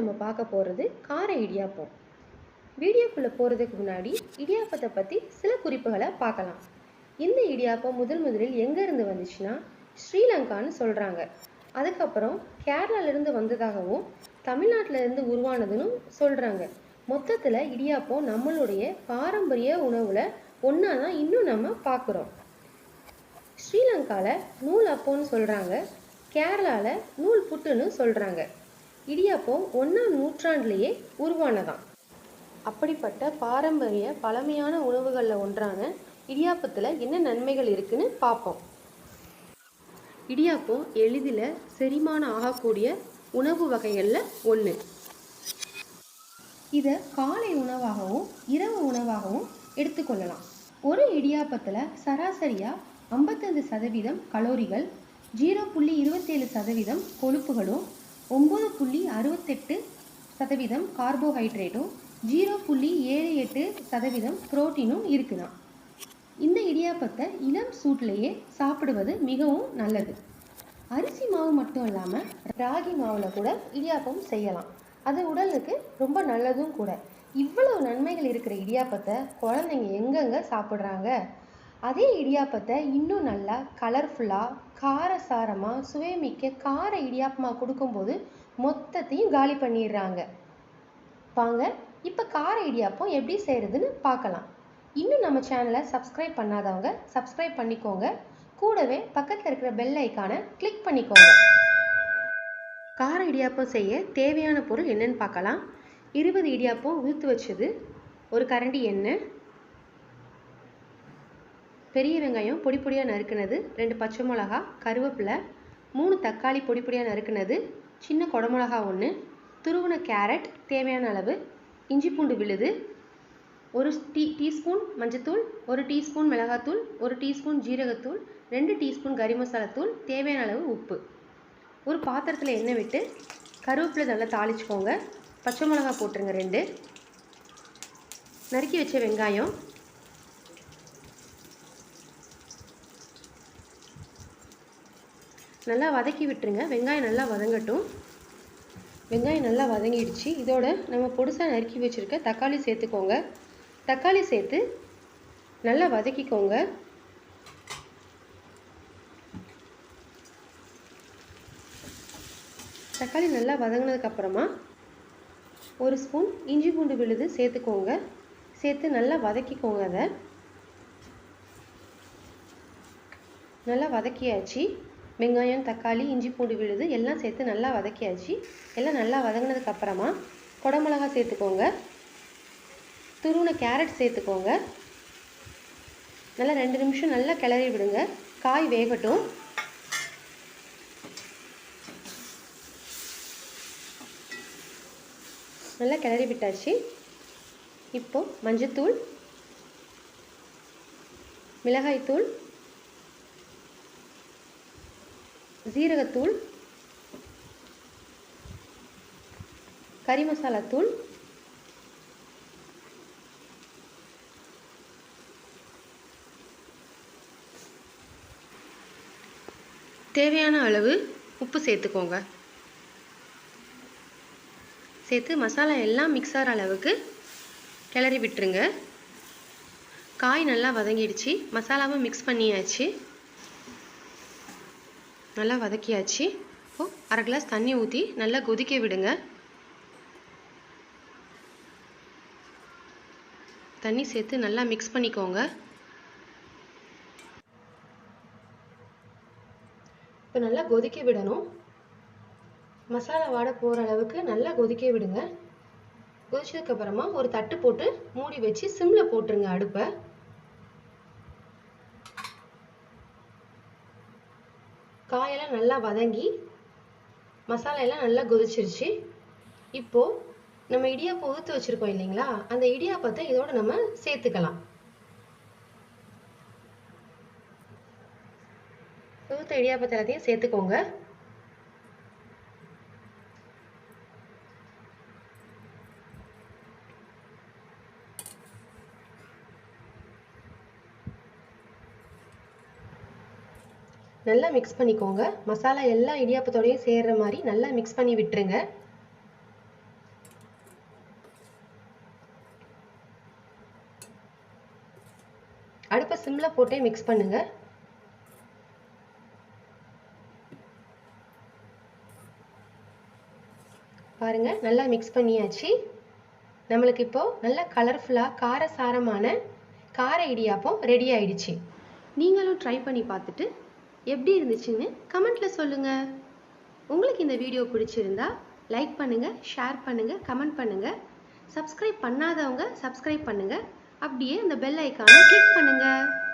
நம்ம பார்க்க போகிறது கார இடியாப்பம். வீடியோக்குள்ளே போகிறதுக்கு முன்னாடி இடியாப்பத்தை பற்றி சில குறிப்புகளை பார்க்கலாம். இந்த இடியாப்பம் முதல் முதலில் எங்கேருந்து வந்துச்சுன்னா ஸ்ரீலங்கான்னு சொல்கிறாங்க அதுக்கப்புறம் கேரளாலேருந்து வந்ததாகவும் தமிழ்நாட்டிலேருந்து உருவானதுன்னு சொல்கிறாங்க மொத்தத்தில் இடியாப்பம் நம்மளுடைய பாரம்பரிய உணவில் ஒன்றா தான் இன்னும் நம்ம பார்க்குறோம். ஸ்ரீலங்காவில் நூல் அப்போன்னு சொல்கிறாங்க கேரளாவில் நூல் புட்டுன்னு சொல்கிறாங்க இடியாப்பம் ஒன்றாம் நூற்றாண்டிலேயே உருவானதாம். அப்படிப்பட்ட பாரம்பரிய பழமையான உணவுகளில் ஒன்றான இடியாப்பத்தில் என்ன நன்மைகள் இருக்குன்னு பார்ப்போம் இடியாப்பம் எளிதில் செரிமானம் ஆகக்கூடிய உணவு வகைகளில் ஒன்று இதை காலை உணவாகவும் இரவு உணவாகவும் எடுத்துக்கொள்ளலாம் ஒரு இடியாப்பத்தில் சராசரியாக ஐம்பத்தஞ்சு சதவீதம் கலோரிகள் ஜீரோ புள்ளி இருபத்தேழு சதவீதம் கொழுப்புகளும் ஒம்பது புள்ளி அறுபத்தெட்டு சதவீதம் கார்போஹைட்ரேட்டும் ஜீரோ புள்ளி ஏழு எட்டு சதவீதம் புரோட்டீனும் இருக்குதாம். இந்த இடியாப்பத்தை இளம் சூட்லேயே சாப்பிடுவது மிகவும் நல்லது. அரிசி மாவு மட்டும் இல்லாமல் ராகி மாவில் கூட இடியாப்பம் செய்யலாம். அது உடலுக்கு ரொம்ப நல்லதும் கூட. இவ்வளவு நன்மைகள் இருக்கிற இடியாப்பத்தை குழந்தைங்க எங்கெங்கே சாப்பிட்றாங்க? அதே இடியாப்பத்தை இன்னும் நல்லா கலர்ஃபுல்லாக காரசாரமாக சுவைமிக்க கார இடியாப்பமாக கொடுக்கும்போது மொத்தத்தையும் காலி பண்ணிடுறாங்க. வாங்க இப்போ கார இடியாப்பம் எப்படி செய்கிறதுன்னு பார்க்கலாம். இன்னும் நம்ம சேனலை சப்ஸ்கிரைப் பண்ணாதவங்க சப்ஸ்கிரைப் பண்ணிக்கோங்க. கூடவே பக்கத்தில் இருக்கிற பெல் ஐக்கானை கிளிக் பண்ணிக்கோங்க. கார இடியாப்பம் செய்ய தேவையான பொருள் என்னன்னு பார்க்கலாம். இருபது இடியாப்பம் உதுத்து வச்சது ஒரு கரண்டி எண்ணெய் பெரிய வெங்காயம் பொடி பொடியாக நறுக்குனது ரெண்டு பச்சை மிளகா கருவேப்பிலை மூணு தக்காளி பொடி பொடியாக நறுக்குனது சின்ன குடமிளகா ஒன்று துருவன கேரட் தேவையான அளவு இஞ்சி பூண்டு விழுது ஒரு டீ டீஸ்பூன் மஞ்சத்தூள் ஒரு டீஸ்பூன் மிளகாத்தூள் ஒரு டீஸ்பூன் ஜீரகத்தூள் ரெண்டு டீஸ்பூன் கறி மசாலாத்தூள் தேவையான அளவு உப்பு. ஒரு பாத்திரத்தில் எண்ணெய் விட்டு கருவேப்பிலை நல்லா தாளிச்சுக்கோங்க. பச்சை மிளகா போட்டுருங்க ரெண்டு. நறுக்கி வச்ச வெங்காயம் நல்லா வதக்கி விட்டுருங்க. வெங்காயம் நல்லா வதங்கட்டும். வெங்காயம் நல்லா வதங்கிடுச்சு. இதோட நம்ம பொடிசாக நறுக்கி வச்சுருக்க தக்காளி சேர்த்துக்கோங்க. தக்காளி சேர்த்து நல்லா வதக்கிக்கோங்க. தக்காளி நல்லா வதங்கினதுக்கப்புறமா ஒரு ஸ்பூன் இஞ்சி பூண்டு விழுது சேர்த்துக்கோங்க. சேர்த்து நல்லா வதக்கிக்கோங்க அதை. நல்லா வதக்கியாச்சு. வெங்காயம் தக்காளி இஞ்சி பூண்டு விழுது எல்லாம் சேர்த்து நல்லா வதக்கியாச்சு. எல்லாம் நல்லா வதங்கினதுக்கப்புறமா குடமிளகா சேர்த்துக்கோங்க. துருவின கேரட் சேர்த்துக்கோங்க. நல்லா ரெண்டு நிமிஷம் நல்லா கிளறி விடுங்க. காய் வேகட்டும். நல்லா கிளறி விட்டாச்சு. இப்போது மஞ்சத்தூள் மிளகாய்த்தூள் ஜீரகத்தூள் கறி மசாலா தூள் தேவையான அளவு உப்பு சேர்த்துக்கோங்க. சேர்த்து மசாலா எல்லாம் மிக்ஸ் ஆகிற அளவுக்கு கிளறி விட்டுருங்க. காய் நல்லா வதங்கிடுச்சு. மசாலாவும் மிக்ஸ் பண்ணியாச்சு. நல்லா வதக்கியாச்சு. இப்போது அரை கிளாஸ் தண்ணி ஊற்றி நல்லா கொதிக்க விடுங்க. தண்ணி சேர்த்து நல்லா மிக்ஸ் பண்ணிக்கோங்க. இப்போ நல்லா கொதிக்க விடணும். மசாலா வாடை போகிற அளவுக்கு நல்லா கொதிக்க விடுங்க. கொதிச்சதுக்கப்புறமா ஒரு தட்டு போட்டு மூடி வச்சு சிம்மில் போட்டுருங்க அடுப்பை. காயெல்லாம் நல்லா வதங்கி மசாலா எல்லாம் நல்லா கொதிச்சிருச்சு. இப்போது நம்ம இடியாப்பம் ஊற்றி வச்சுருக்கோம் இல்லைங்களா? அந்த இடியாப்பத்தை இதோட நம்ம சேர்த்துக்கலாம். ஊற்ற இடியாப்பத்தை எல்லாத்தையும் சேர்த்துக்கோங்க. நல்லா மிக்ஸ் பண்ணிக்கோங்க. மசாலா எல்லா இடியாப்பத்தோடையும் சேர்கிற மாதிரி நல்லா மிக்ஸ் பண்ணி விட்டுருங்க. அடுப்பை சிம்மில் போட்டே மிக்ஸ் பண்ணுங்கள் பாருங்க நல்லா மிக்ஸ் பண்ணியாச்சு. நம்மளுக்கு இப்போ நல்லா கலர்ஃபுல்லாக காரசாரமான கார இடியாப்பம் ரெடி ஆயிடுச்சு. நீங்களும் ட்ரை பண்ணி பார்த்துட்டு எப்படி இருந்துச்சுன்னு கமெண்ட்டில் சொல்லுங்கள் உங்களுக்கு இந்த வீடியோ பிடிச்சிருந்தா லைக் பண்ணுங்கள் ஷேர் பண்ணுங்கள் கமெண்ட் பண்ணுங்கள் சப்ஸ்கிரைப் பண்ணாதவங்க சப்ஸ்கிரைப் பண்ணுங்கள் அப்படியே அந்த பெல் ஐக்கானை கிளிக் பண்ணுங்கள்